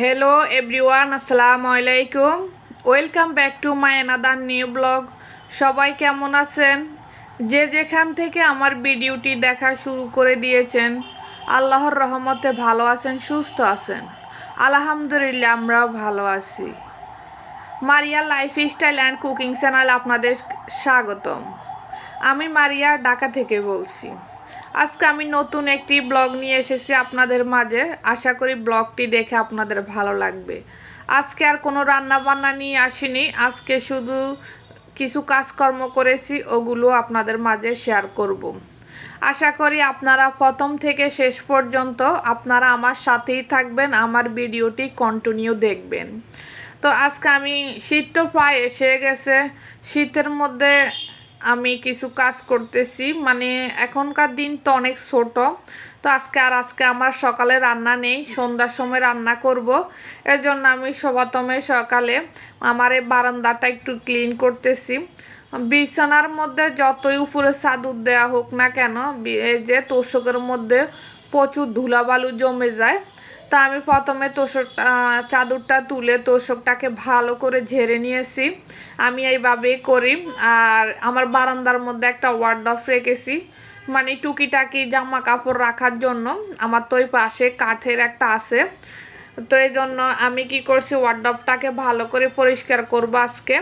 Hello everyone আসসালামু আলাইকুম। Welcome back to my another new blog সবাই কেমন আছেন? যে যেখান থেকে আমার ভিডিওটি দেখা শুরু করে দিয়েছেন, আল্লাহর রহমতে ভালো আছেন, সুস্থ আছেন। আলহামদুলিল্লাহ, আমরাও ভালো আছি। Maria lifestyle and cooking channel আপনাদের স্বাগতম। আমি মারিয়া, ঢাকা থেকে বলছি। আজকে আমি নতুন একটি ব্লগ নিয়ে এসেছি আপনাদের মাঝে। আশা করি ব্লগটি দেখে আপনাদের ভালো লাগবে। আজকে আর কোনো রান্না বান্না নিয়ে আসিনি। আজকে শুধু কিছু কাজকর্ম করেছি, ওগুলো আপনাদের মাঝে শেয়ার করব। আশা করি আপনারা প্রথম থেকে শেষ পর্যন্ত আপনারা আমার সাথেই থাকবেন, আমার ভিডিওটি কন্টিনিউ দেখবেন। তো আজকে আমি শীত তো প্রায় এসে গেছে। শীতের মধ্যে আমি কিছু কাজ করতেছি। মানে এখনকার দিন তো অনেক ছোট। তো আজকে আর আজকে আমার সকালে রান্না নেই, সন্ধ্যার সময় রান্না করব। এর জন্য আমি প্রথমে সকালে আমার এই বারান্দাটা একটু ক্লিন করতেছি। বিছানার মধ্যে যতই উপরে চাদর দেওয়া হোক না কেন এই যে তোষকের মধ্যে প্রচুর ধুলাবালু জমে যায়। তা আমি প্রথমে তোষকটা চাদরটা তুলে তোষকটাকে ভালো করে ঝেড়ে নিয়েছি। আমি এইভাবেই করি। আর আমার বারান্দার মধ্যে একটা ওয়ার্ড অফ রেখেছি। মানে টুকিটাকি জামা কাপড় রাখার জন্য। আমার তো ওই পাশে কাঠের একটা আছে। তো এই জন্য আমি কি করছি ওয়ার্ডপটাকে ভালো করে পরিষ্কার করব আজকে।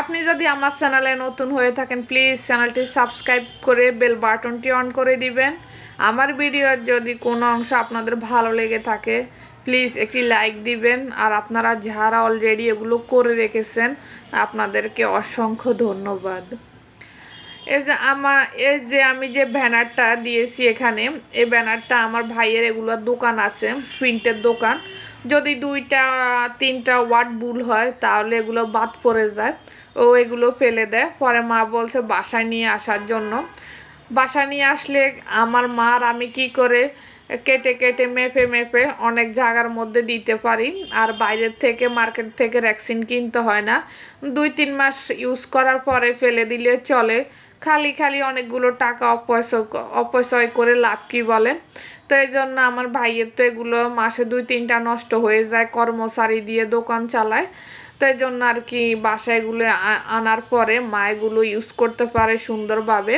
আপনি যদি আমার চ্যানেলে নতুন হয়ে থাকেন প্লিজ চ্যানেলটি সাবস্ক্রাইব করে বেল বাটনটি অন করে দিবেন। আমার ভিডিওর যদি কোনো অংশ আপনাদের ভালো লেগে থাকে প্লিজ একটি লাইক দিবেন। আর আপনারা যারা অলরেডি এগুলো করে রেখেছেন, আপনাদেরকে অসংখ্য ধন্যবাদ। এই যে আমার এই যে আমি যে ব্যানারটা দিয়েছি এখানে, এই ব্যানারটা আমার ভাইয়ের এগুলোর দোকান আছে প্রিন্টের দোকান। যদি দুইটা, তিনটা ওয়ার্ড ভুল হয়, তাহলে এগুলো বাদ পড়ে যায়। ও এগুলো ফেলে দেয়। পরে মা বলছে বাসায় নিয়ে আসার জন্য। বাসায় নিয়ে আসলে আমার মার আমি কি করে কেটে কেটে মেপে মেপে অনেক জায়গার মধ্যে দিতে পারি। আর বাইরের থেকে মার্কেট থেকে ভ্যাকসিন কিনতে হয় না। দুই তিন মাস ইউজ করার পরে ফেলে দিলে চলে। খালি খালি অনেকগুলো টাকা অপচয় অপচয় করে লাভ কি বলেন তো এই জন্য আমার ভাইয়ের তো এগুলো মাসে দুই তিনটা নষ্ট হয়ে যায়, কর্মচারী দিয়ে দোকান চালায়। তো এই জন্য আর কি বাসায় এগুলো আনার পরে মা এগুলো ইউজ করতে পারে সুন্দরভাবে।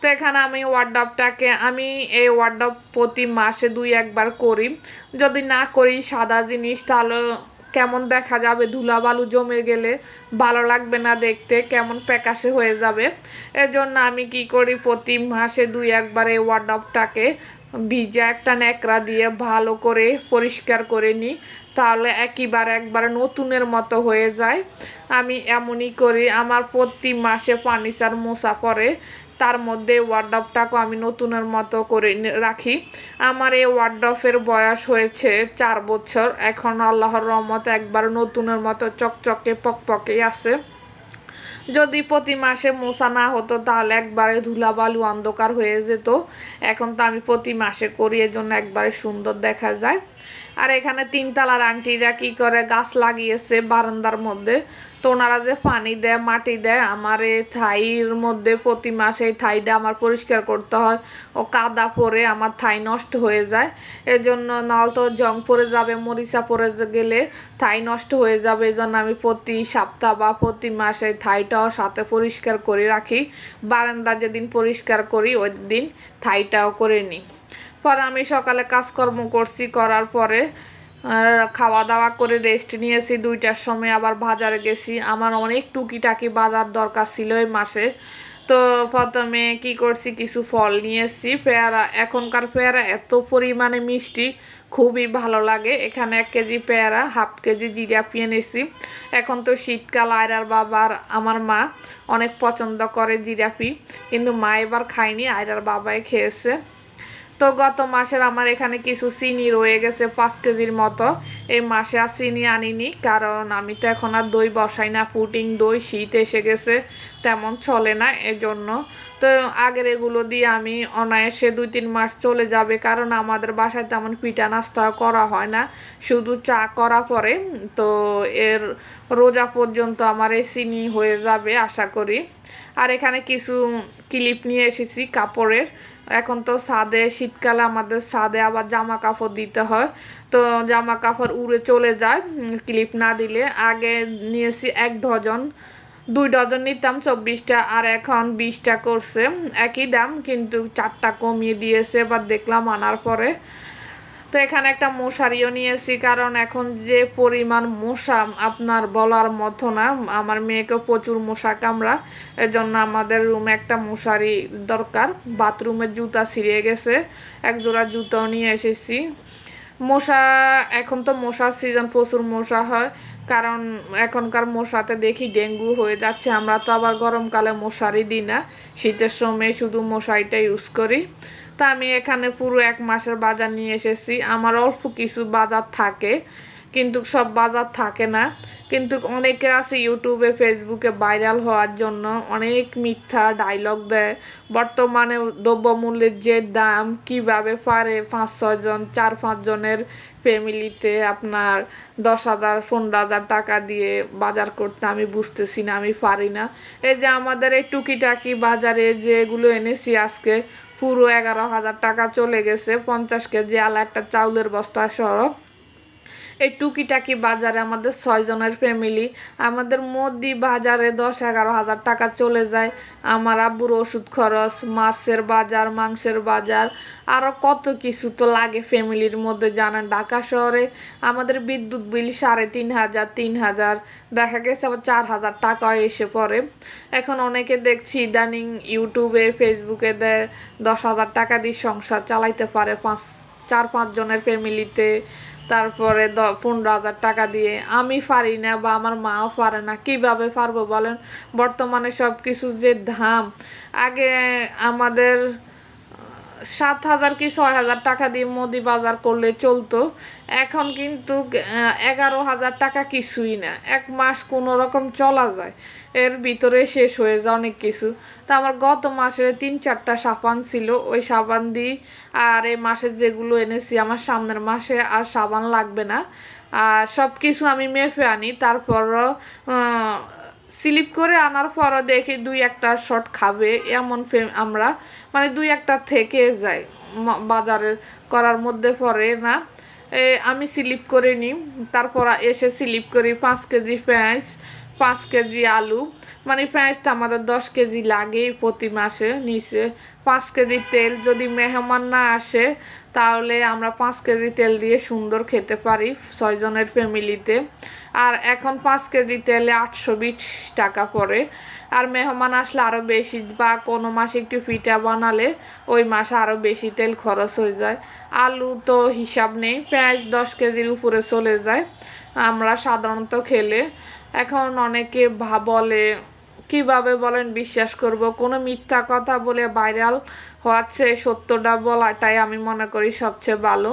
তো এখানে আমি ওয়ার্ডপটাকে আমি এই ওয়ার্ডপ প্রতি মাসে দুই একবার করি। যদি না করি সাদা জিনিস, তাহলে কেমন দেখা যাবে? ধুলাবালু জমে গেলে ভালো লাগবে না দেখতে, কেমন প্যাকাশে হয়ে যাবে? এজন্য আমি কি করি, প্রতি মাসে দুই একবার এই ওয়ার্ডপটাকে ভিজা একটা ন্যাকড়া দিয়ে ভালো করে পরিষ্কার করে নিই, তাহলে একইবার একবার নতুনের মতো হয়ে যায়। আমি এমনই করি, আমার প্রতি মাসে ফার্নিচার মোছা পড়ে তার মধ্যে ওয়ার্ডপটাকেও আমি নতুনের মতো করে রাখি। আমার এই ওয়ার্ডপের বয়স হয়েছে চার বছর। এখন আল্লাহর রহমত একবার নতুনের মতো চকচকে পকপকেই আছে। যদি প্রতি মাসে মোছা না হতো, তাহলে একবারে ধুলাবালু অন্ধকার হয়ে যেত। এখন তো আমি প্রতি মাসে করি, এজন্য একবারে সুন্দর দেখা যায়। আর এখানে তিনতলার আন্টিরা কি করে গাছ লাগিয়েছে বারান্দার মধ্যে? তো ওনারা যে পানি দেয়, মাটি দেয়, আমার এই থাইয়ের মধ্যে প্রতি মাসে এই থাইটা আমার পরিষ্কার করতে হয়। ও কাদা পরে আমার থাই নষ্ট হয়ে যায়। এজন্য নল তো জং পড়ে যাবে, মরিচা যে- গেলে থাই নষ্ট হয়ে যাবে। এই জন্য আমি প্রতি সপ্তাহ বা প্রতি মাসে থাইটাও সাথে পরিষ্কার করে রাখি। বারান্দা যেদিন পরিষ্কার করি, ওই দিন থাইটাও করে নিই। পরে আমি সকালে কাজকর্ম করছি, করার পরে খাওয়া দাওয়া করে রেস্ট নিয়েছি দুইটার সময়, আবার বাজারে গেছি। আমার অনেক টুকিটাকি বাজার দরকার ছিল এই মাসে। তো প্রথমে কি করছি, কিছু ফল নিয়ে এসেছি পেয়ারা। এখনকার পেয়ারা এত পরিমাণে মিষ্টি, খুবই ভালো লাগে। এখানে এক কেজি পেয়ারা, হাফ কেজি জিরাপি এনেছি। এখন তো শীতকাল, আয়রার বাবার, আমার মা অনেক পছন্দ করে জিরাপি কিন্তু মা এবার খায়নি, আয়রার বাবাই খেয়েছে। তো গত মাসের আমার এখানে কিছু চিনি রয়ে গেছে পাঁচ কেজির মতো। এই মাসে আর চিনি আনিনি, কারণ আমি তো এখন আর দই বসাই না। পুটিং দই, শীত এসে গেছে। তেমন চলে না এজন্য। তো আগের এগুলো দিয়ে আমি অনায়াসে দুই তিন মাস চলে যাবে, কারণ আমাদের বাসায় তেমন পিঠা নাস্তা করা হয় না। শুধু চা করা পরে, তো এর রোজা পর্যন্ত আমার এই চিনি হয়ে যাবে আশা করি। আর এখানে কিছু ক্লিপ নিয়ে এসেছি কাপড়ের। এখন তো ছাদে, শীতকালে আমাদের ছাদে আবার জামা কাপড় দিতে হয়। তো জামা কাপড় উড়ে চলে যায় ক্লিপ না দিলে। আগে নিয়েছি এক ডজন। দুই ডজন নিতাম, চব্বিশটা, আর এখন বিশটা করছে। একই দাম, কিন্তু চারটা কমিয়ে দিয়েছে, এবার দেখলাম আনার পরে। তো এখানে একটা মশারিও নিয়েছি, কারণ এখন যে পরিমাণ মশা আপনার বলার মতো না, আমার মেয়েকে প্রচুর মশা কামড়া, এজন্য আমাদের রুমে একটা মশারি দরকার। বাথরুমের জুতা ছিঁড়ে গেছে এক জোড়া জুতাও নিয়ে এসেছি। মশা, এখন তো মশার সিজন প্রচুর মশা হয়। কারণ এখনকার মশাতে দেখি ডেঙ্গু হয়ে যাচ্ছে, আমরা তো আবার গরমকালে মশারি দিই না, শীতের সময় শুধু মশারিটা ইউজ করি। তা আমি এখানে পুরো এক মাসের বাজার নিয়ে এসেছি, আমার অল্প কিছু বাজার থাকে। কিন্তু সব বাজার থাকে না। কিন্তু অনেকে আছে ইউটিউবে ফেসবুকে ভাইরাল হওয়ার জন্য অনেক মিথ্যা ডায়লগ দেয়। বর্তমানে দ্রব্যমূল্যের যে দাম কীভাবে পারে পাঁচ ছয়জন চার পাঁচজনের ফ্যামিলিতে আপনার দশ হাজার, পনেরো হাজার টাকা দিয়ে বাজার করতে আমি বুঝতেছি না, আমি পারি না। এই যে আমাদের এই টুকিটাকি বাজারে যেগুলো এনেছি আজকে, পুরো এগারো হাজার টাকা চলে গেছে, পঞ্চাশ কেজি আলা একটা চাউলের বস্তা সহ। এই টুকিটাকি বাজারে আমাদের ছয়জনের ফ্যামিলি আমাদের মোদি বাজারে দশ এগারো হাজার টাকা চলে যায়। আমার আব্বুর ওষুধ খরচ, মাছের বাজার, মাংসের বাজার আরও কত কিছু তো লাগে ফ্যামিলির মধ্যে। জানেন, ঢাকা শহরে আমাদের বিদ্যুৎ বিল সাড়ে তিন হাজার তিন হাজার, দেখা গেছে আবার চার হাজার টাকা এসে পড়ে। এখন অনেকে দেখছি ইদানিং ইউটিউবে, ফেসবুকে দেয় দশ হাজার টাকা দিয়ে সংসার চালাইতে পারে। পাঁচ, চার, পাঁচ জনের ফ্যামিলিতে তারপরে পনেরো হাজার টাকা দিয়ে। আমি পারি না বা আমার মাও পারে না। কীভাবে পারব বলেন? বর্তমানে সব কিছু যে দাম। আগে আমাদের সাত হাজার কি ছয় হাজার টাকা দিয়ে মোদি বাজার করলে চলতো। এখন কিন্তু এগারো হাজার টাকা কিছুই না। এক মাস কোনো রকম চলা যায়। এর ভিতরে শেষ হয়ে যায় অনেক কিছু। তা আমার গত মাসে তিন চারটা সাবান ছিল। ওই সাবান দিই, আর এই মাসে যেগুলো এনেছি আমার সামনের মাসে আর সাবান লাগবে না। আর সব কিছু আমি মেপে আনি। তারপরও স্লিপ করে আনার পরও দেখি দুই একটা শট খাবে, এমন ফে- আমরা মানে দুই একটা থেকে যায় বাজারের করার মধ্যে পড়ে না। আমি স্লিপ করে নিই, তারপর এসে স্লিপ করি পাঁচ কেজি পেঁয়াজ পাঁচ কেজি আলু মানে পেঁয়াজটা আমাদের দশ কেজি লাগে প্রতি মাসে নিচে। পাঁচ কেজি তেল যদি মেহমান না আসে, তাহলে আমরা পাঁচ কেজি তেল দিয়ে সুন্দর খেতে পারি ছয়জনের ফ্যামিলিতে। আর এখন পাঁচ কেজি তেলে আটশো বিশ টাকা পড়ে। আর মেহমান আসলে আরও বেশি, বা কোনো মাসে একটু পিঠা বানালে ওই মাসে আরও বেশি তেল খরচ হয়ে যায়। আলু তো হিসাব নেই পেঁয়াজ দশ কেজির উপরে চলে যায়। আমরা সাধারণত খেলে এখন অনেকে ভা বলে, কীভাবে বলেন বিশ্বাস করব? কোনো মিথ্যা কথা বলে ভাইরাল হওয়াচ্ছে, সত্যটা বলাটাই আমি মনে করি সবচেয়ে ভালো।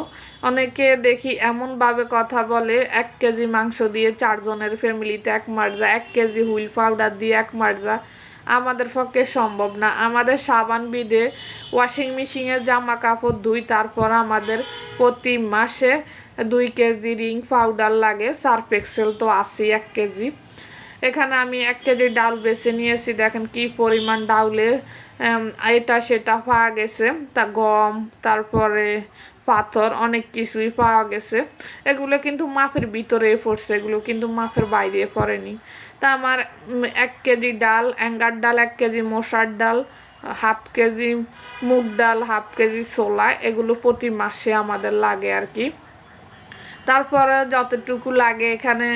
অনেকে দেখি এমনভাবে কথা বলে, এক কেজি মাংস দিয়ে চারজনের ফ্যামিলিতে এক মার্জা, এক কেজি হুইল পাউডার দিয়ে এক মার্জা। আমাদের পক্ষে সম্ভব না। আমাদের সাবান বিদে ওয়াশিং মেশিনের জামা কাপড় ধুই, তারপর আমাদের প্রতি মাসে দুই কেজি রিং পাউডার লাগে, সার্ফ এক্সেল তো আসি এক কেজি। এখানে আমি এক কেজি ডাল বেছে নিয়েছি, দেখেন কি পরিমাণ ডাউলে এটা সেটা পাওয়া গেছে। তা গম, তারপরে পাথর, অনেক কিছুই পাওয়া গেছে। এগুলো কিন্তু মাপের ভিতরে পড়ছে, এগুলো কিন্তু মাপের বাইরে পড়েনি। তা আমার এক কেজি ডাল, অ্যাঙ্গার ডাল এক কেজি, মশার ডাল হাফ কেজি, মুগ ডাল হাফ কেজি, ছোলা, এগুলো প্রতি মাসে আমাদের লাগে আর কি। তারপরে যতটুকু লাগে এখানে,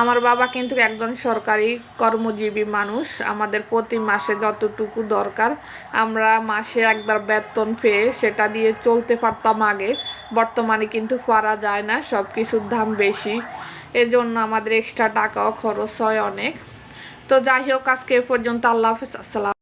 আমার বাবা কিন্তু একজন সরকারি কর্মজীবী মানুষ, আমাদের প্রতি মাসে যতটুকু দরকার, আমরা মাসে একবার বেতন পেয়ে সেটা দিয়ে চলতে পারতাম আগে, বর্তমানে কিন্তু পারা যায় না সব কিছুর দাম বেশি, এজন্য আমাদের এক্সট্রা টাকাও খরচ হয় অনেক। তো যাই হোক, আজকে পর্যন্ত আল্লাহ হাফিজ, আসসালাম।